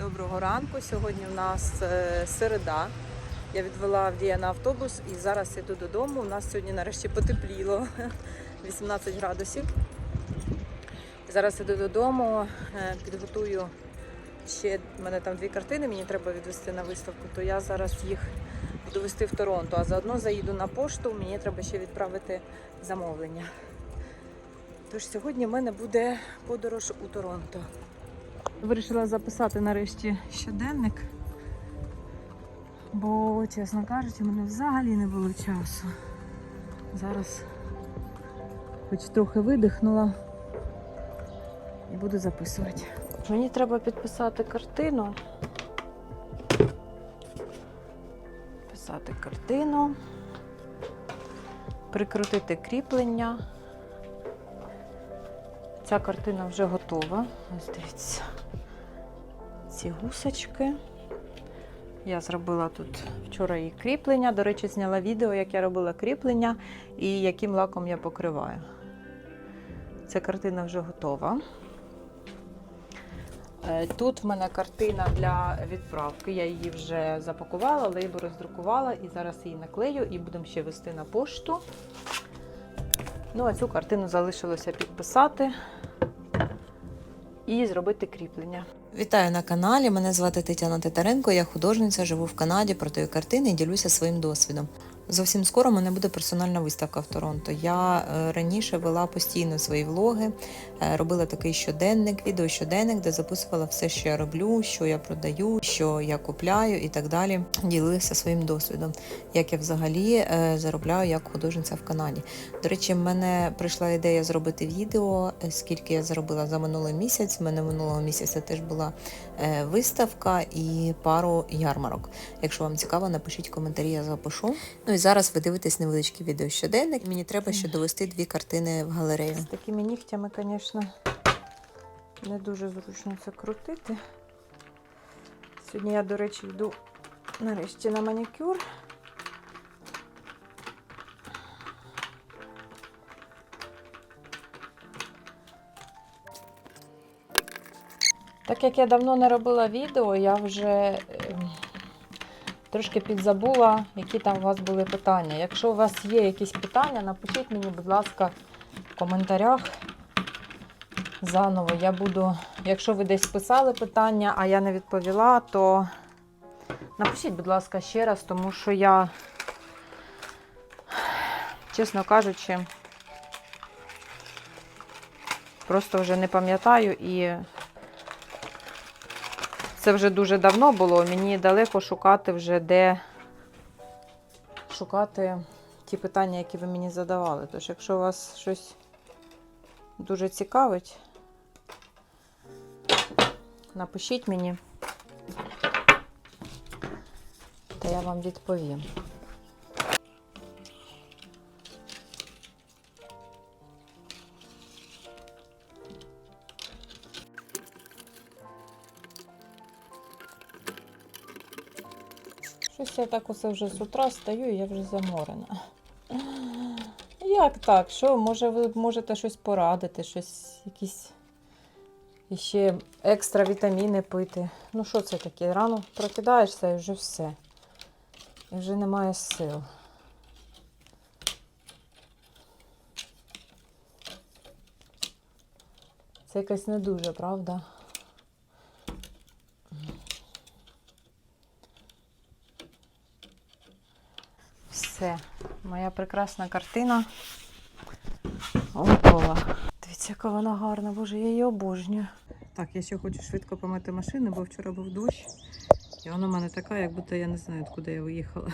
Доброго ранку. Сьогодні у нас е, середа. Я відвела Авдія на автобус і зараз іду додому. У нас сьогодні нарешті потепліло 18 градусів. Зараз іду додому, е, підготую ще в мене там дві картини, мені треба відвести на виставку, то я зараз їх буду вести в Торонто, а заодно заїду на пошту, мені треба ще відправити замовлення. Тож сьогодні в мене буде подорож у Торонто. Вирішила записати нарешті щоденник, бо, чесно кажучи, мене взагалі не було часу. Зараз хоч трохи видихнула і буду записувати. Мені треба підписати картину. Писати картину, прикрутити кріплення. Ця картина вже готова. Ось дивіться. Ці гусочки. Я зробила тут вчора її кріплення. До речі, зняла відео, як я робила кріплення і яким лаком я покриваю. Ця картина вже готова. Е, Тут в мене картина для відправки. Я її вже запакувала, лейбу роздрукувала і зараз її наклею і будемо ще вести на пошту. Ну, а цю картину залишилося підписати і зробити кріплення. Вітаю на каналі. Мене звати Тетяна Титаренко. Я художниця, живу в Канаді, продаю картини і ділюся своїм досвідом. Зовсім скоро мене буде персональна виставка в Торонто. Я е, раніше вела постійно свої влоги, е, робила такий щоденник, відеощоденник, де записувала все, що я роблю, що я продаю, що я купляю і так далі. Ділилася своїм досвідом, як я взагалі е, заробляю як художниця в Канаді. До речі, в мене прийшла ідея зробити відео, скільки я заробила за минулий місяць. У мене минулого місяця теж була виставка і пару ярмарок. Якщо вам цікаво, напишіть коментарі, я запишу. Ну і зараз ви дивитесь невеличкий відео щоденник. Мені треба ще довести дві картини в галерею. З такими нігтями, звісно, не дуже зручно це крутити. Сьогодні я, до речі, йду нарешті на манікюр. Так як я давно не робила відео, я вже ем, трошки підзабула, які там у вас були питання. Якщо у вас є якісь питання, напишіть мені, будь ласка, в коментарях заново. Я буду, якщо ви десь писали питання, а я не відповіла, то напишіть, будь ласка, ще раз, тому що я, чесно кажучи, просто вже не пам'ятаю і це вже дуже давно було. Мені далеко шукати вже де шукати ті питання, які ви мені задавали. Тож, якщо вас щось дуже цікавить, напишіть мені, та я вам відповім. Щось я так усе вже з утра стою і я вже заморена. Як так? Що, може, ви можете щось порадити, щось, якісь іще екстра вітаміни пити. Ну, що це таке? Рано прокидаєшся і вже все. І вже немає сил. Це якось не дуже, правда? Все, моя прекрасна картина готова. Дивіться, яка вона гарна, боже, я її обожнюю. Так, я ще хочу швидко помити машину, бо вчора був дощ. І вона в мене така, як будто я не знаю, куди я виїхала.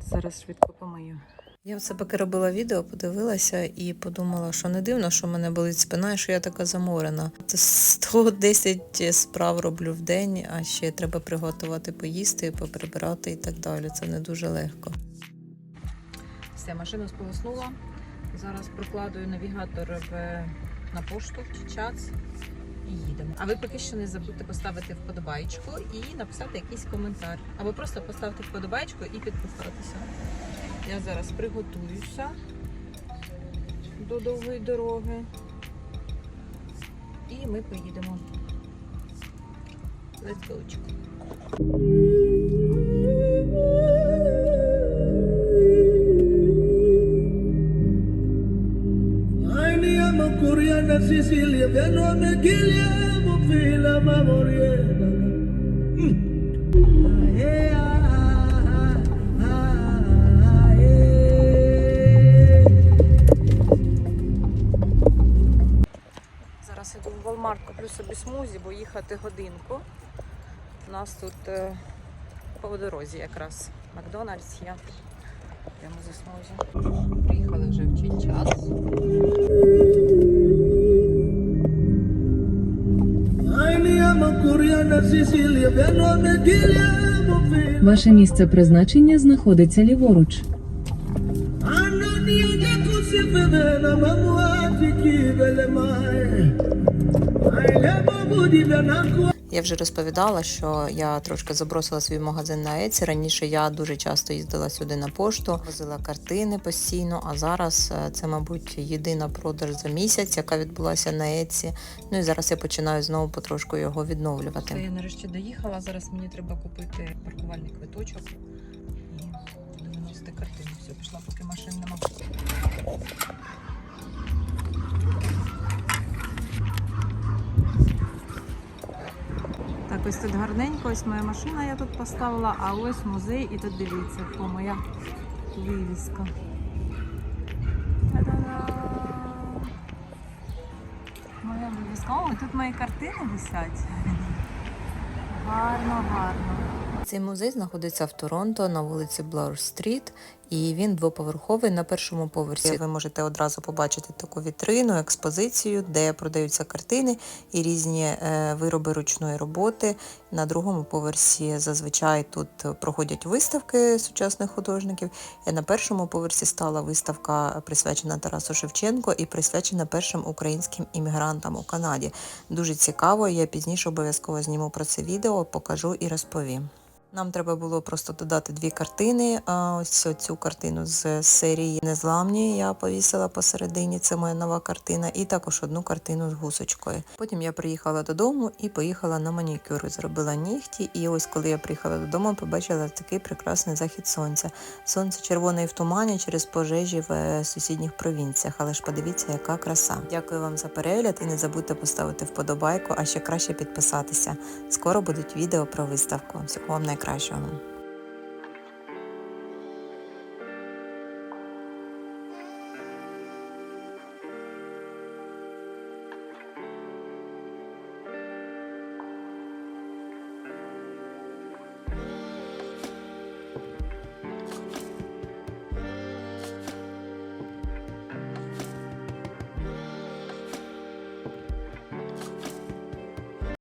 Зараз швидко помию. Я оце поки робила відео, подивилася і подумала, що не дивно, що в мене болить спина і що я така заморена. 110 справ роблю в день, а ще треба приготувати поїсти, поприбирати і так далі. Це не дуже легко. Все, машину сполоснула. Зараз прокладую навігатор в, на пошту чи час і їдемо. А ви поки що не забудьте поставити вподобайку і написати якийсь коментар. Або просто поставте вподобайку і підписатися. Я зараз приготуюся до довгої дороги. І ми поїдемо. Листочок. Aini ama Koreana Sicilia Viano me gilia fila ma moriena Eh, ah, ah, ah, eh. Зараз іду в Walmart, куплю собі смузі, бо їхати годинку. У нас тут е, по дорозі якраз Макдональдс є. Прямо за смузі. Приїхали вже в Чинчас. Aini Ваше місце призначення знаходиться ліворуч. Я вже розповідала, що я трошки забросила свій магазин на Еці. Раніше я дуже часто їздила сюди на пошту, возила картини постійно. А зараз е, це, мабуть, єдина продаж за місяць, яка відбулася на Еці. Ну і зараз я починаю знову потрошку його відновлювати. Я нарешті доїхала. Зараз мені треба купити паркувальний квиточок і виносити картину. Все, пішла, поки машин нема. Так, ось тут гарненько, ось моя машина я тут поставила, а ось музей і тут дивіться, о, моя вивіска. Моя вивіска. О, тут мої картини висять. Гарно, гарно. Цей музей знаходиться в Торонто на вулиці Блаур Стріт, і він двоповерховий на першому поверсі. Ви можете одразу побачити таку вітрину, експозицію, де продаються картини і різні е, вироби ручної роботи. На другому поверсі зазвичай тут проходять виставки сучасних художників. На першому поверсі стала виставка присвячена Тарасу Шевченко і присвячена першим українським іммігрантам у Канаді. Дуже цікаво. Я пізніше обов'язково зніму про це відео, покажу і розповім. Нам треба було просто додати дві картини. Ось цю картину з серії Незламні я повісила посередині. Це моя нова картина, і також одну картину з гусочкою. Потім я приїхала додому і поїхала на манікюр. Зробила нігті. І ось коли я приїхала додому, побачила такий прекрасний захід сонця. Сонце червоне і в тумані через пожежі в е, сусідніх провінціях. Але ж подивіться, яка краса. Дякую вам за перегляд і не забудьте поставити вподобайку, а ще краще підписатися. Скоро будуть відео про виставку. Всього вам найкращого.